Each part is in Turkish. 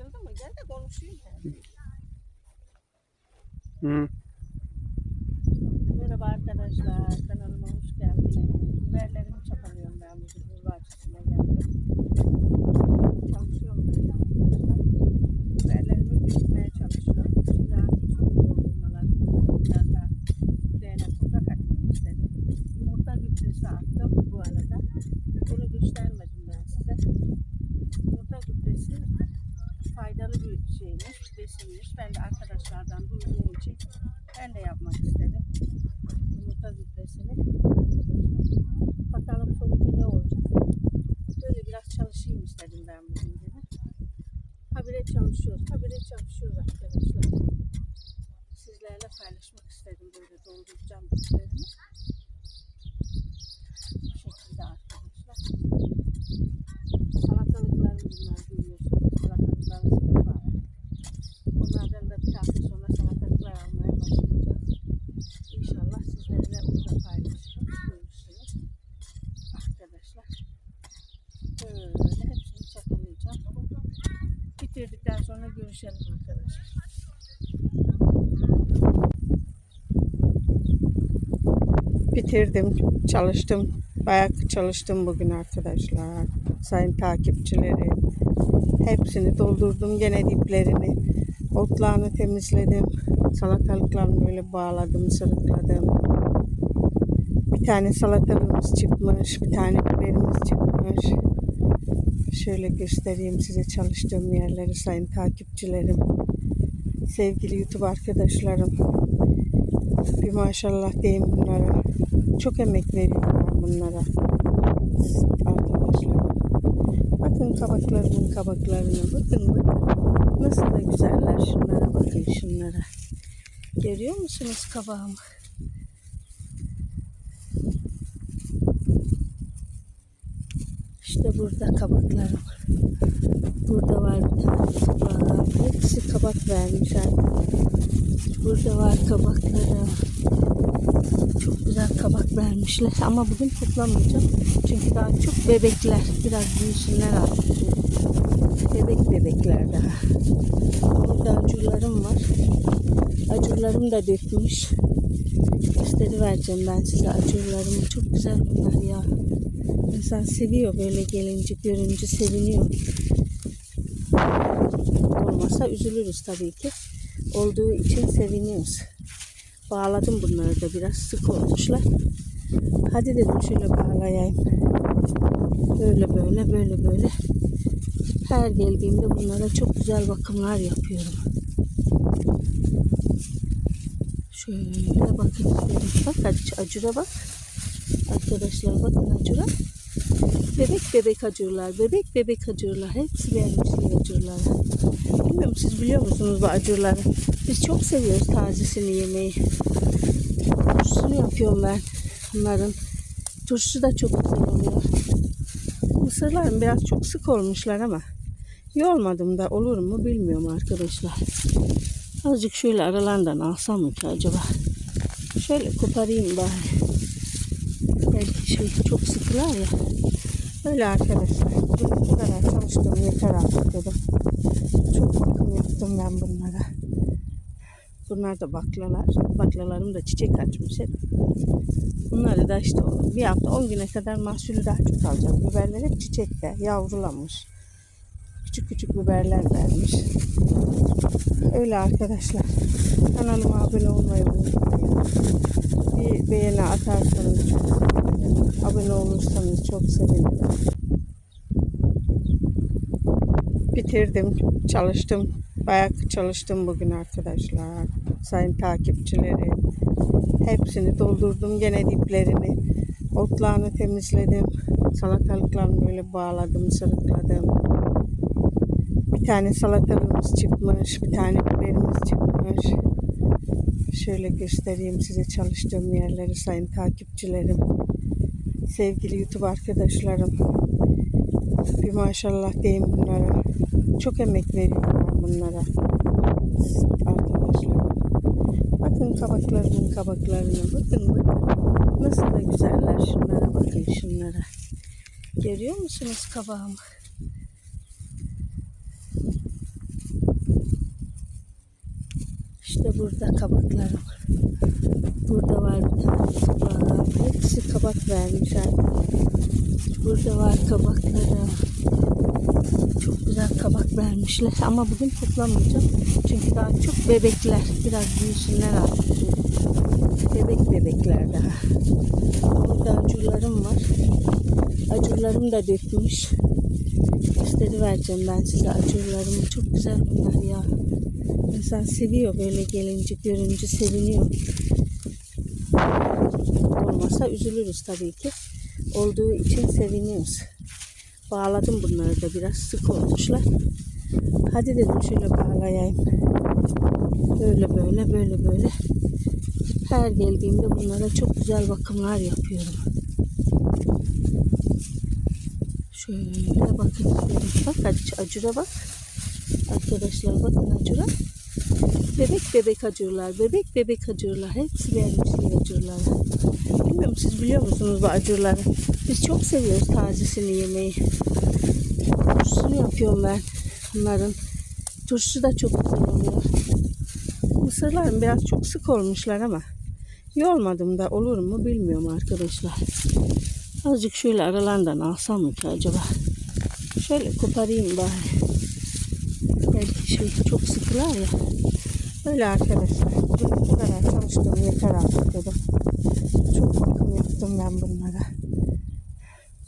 Anlaşıldı mı? Gel de konuşayım. ben. Hı. Merhaba arkadaşlar. Kanalıma hoş geldiniz. Biberlerimi çapalıyorum ben bugün. Bir bahçesine geldim. Çalışıyorum böyle arkadaşlar. Biberlerimi büyütmeye çalışıyorum. Şimdi artık çok doldurmalar. Biraz daha değene toprak atayım istedim. Yumurta gübresi attım bu arada. Bunu göstermedim ben size. Yumurta gübresi faydalı bir şeymiş, besinmiş. Ben de arkadaşlardan duyduğum için ben de yapmak istedim. Yumurta gübresini. Bakalım sonucu ne olacak. Böyle biraz çalışayım istedim ben bugün gene. Habire çalışıyoruz. Habire çalışıyoruz arkadaşlar. Sizlerle paylaşmak istedim. Böyle dolduracağım gübrelerimi. Bu şekilde arkadaşlar. Salatalıklarım bunlar görüyorsunuz. Salatalıklarım var. Onlardan da bir hafta sonra salatalıklar almaya başlayacağız. İnşallah sizlerle orada paylaşırım. Görürsünüz. Arkadaşlar. Böyle hepsini çakalayacağım. Bitirdikten sonra görüşelim arkadaşlar. Bitirdim, çalıştım. Bayağı çalıştım bugün arkadaşlar. Sayın takipçilerim. Hepsini doldurdum gene diplerini. Otlarını temizledim. Salatalıklarını böyle bağladım, sırıkladım. Bir tane salatalığımız çıkmış, bir tane biberimiz çıkmış. Şöyle göstereyim size çalıştığım yerleri sayın takipçilerim. Sevgili YouTube arkadaşlarım. Bir maşallah diyeyim bunlara. Çok emek veriyorum bunlara. Arkadaşlar. Bakın kabaklarımın kabaklarına. Bakın bakın. Nasıl da güzeller. Şunlara bakın şunlara. Görüyor musunuz kabağımı? İşte burada kabaklarım. Burada var bir tane kabak. Hepsi kabak vermiş artık. Burada var kabakları. Çok güzel kabak vermişler. Ama bugün toplamayacağım. Çünkü daha çok bebekler. Biraz büyüsünler artık. Bebek bebekler daha. Burada acurlarım var. Acurlarım da dökmüş. Gösterivereceğim ben size acurlarımı. Çok güzel bunlar ya. İnsan seviyor böyle gelince, görünce seviniyor. Olmasa üzülürüz tabii ki olduğu için seviniyoruz. Bağladım bunları da biraz sık olmuşlar. Hadi dedim şöyle bağlayayım. Böyle böyle böyle böyle. Her geldiğimde bunlara çok güzel bakımlar yapıyorum. Şöyle bakın. Bak ac- acura bak. Arkadaşlar bakın acura. Bebek bebek acurlar. Bebek bebek acurlar. Hepsi beğenmişler acurları. Bilmiyorum siz biliyor musunuz bu acurları? Biz çok seviyoruz tazesini yemeyi. Turşusunu yapıyorum ben bunların. Turşusu da çok güzel oluyor. Mısırlarım biraz çok sık olmuşlar ama yormadım da olur mu bilmiyorum arkadaşlar. Azıcık şöyle aralarından alsam mı ki acaba? Şöyle koparayım bari. Belki şey çok sıkılar ya. Öyle arkadaşlar. Bu kadar çalıştım yeter artık dedim. Çok bakım yaptım ben bunlara. Bunlar da baklalar. Baklalarım da çiçek açmış hep. Bunları da işte bir hafta 10 güne kadar mahsulü daha çok alacak. Biberler hep çiçekte, yavrulamış. Küçük küçük biberler vermiş. Öyle arkadaşlar. Kanalıma abone olmayı unutmayın. Bir beğeni atarsanız çok sevinirim. Abone olursanız çok sevinirim. Bitirdim, çalıştım. Bayağı çalıştım bugün arkadaşlar. Sayın takipçilerim. Hepsini doldurdum gene diplerini. Otlarını temizledim. Salatalıklarını böyle bağladım, sırıkladım. Bir tane salatalığımız çıkmış, bir tane biberimiz çıkmış. Şöyle göstereyim size çalıştığım yerleri sayın takipçilerim. Sevgili YouTube arkadaşlarım. Bir maşallah diyeyim bunlara. Çok emek veriyorum bunlara. Arkadaşlar. Bakın kabaklarımın kabaklarına. Bakın bakın. Nasıl da güzeller. Şunlara bakın şunlara. Görüyor musunuz kabağımı? İşte burada kabaklarım. Burada var bir tane kabağım. Hepsi kabak vermiş artık. Burada var kabaklarım. Çok güzel kabak vermişler ama bugün toplamayacağım. Çünkü daha çok bebekler. Biraz büyüsünler artık. Bebek bebekler daha. Burada acurlarım var. Acurlarım da dökmüş. Gösterivereceğim ben size acurlarımı. Çok güzel bunlar ya. İnsan seviyor böyle gelince, görünce seviniyor. Olmasa üzülürüz tabii ki. Olduğu için seviniyoruz. Bağladım bunları da biraz sık olmuşlar. Hadi dedim şöyle bağlayayım. Böyle böyle böyle böyle. Her geldiğimde bunlara çok güzel bakımlar yapıyorum. Şöyle bakın. Bak ac- acura bak. Arkadaşlar bakın acura. Bebek bebek acurlar. Bebek bebek acurlar. Hepsi vermişler acurlar. Bilmiyorum siz biliyor musunuz bu acurları? Biz çok seviyoruz tazesini yemeyi. Turşusunu yapıyorum ben bunların. Turşusu da çok güzel oluyor. Mısırlarım biraz çok sık olmuşlar ama yormadım da olur mu bilmiyorum arkadaşlar. Azıcık şöyle aralarından alsam mı ki acaba? Şöyle koparayım bari. Belki şey çok sıkılar ya. Öyle arkadaşlar. Bu kadar çalıştım yeter artık dedim. Çok bakım yaptım ben bunlara.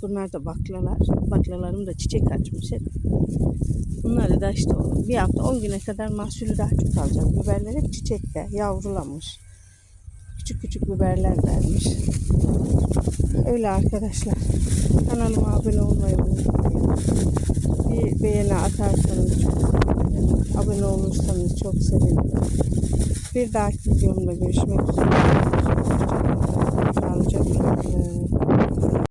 Bunlar da baklalar. Baklalarım da çiçek açmış hep. Bunları da işte bir hafta 10 güne kadar mahsulü daha çok alacak. Biberler hep çiçekte, yavrulamış küçük küçük biberler vermiş. Öyle arkadaşlar. Kanalıma abone olmayı unutmayın. Bir beğeni atarsanız çok sevinirim. Abone olursanız çok sevinirim. Bir dahaki videomda görüşmek üzere. Sağlıcakla kalın.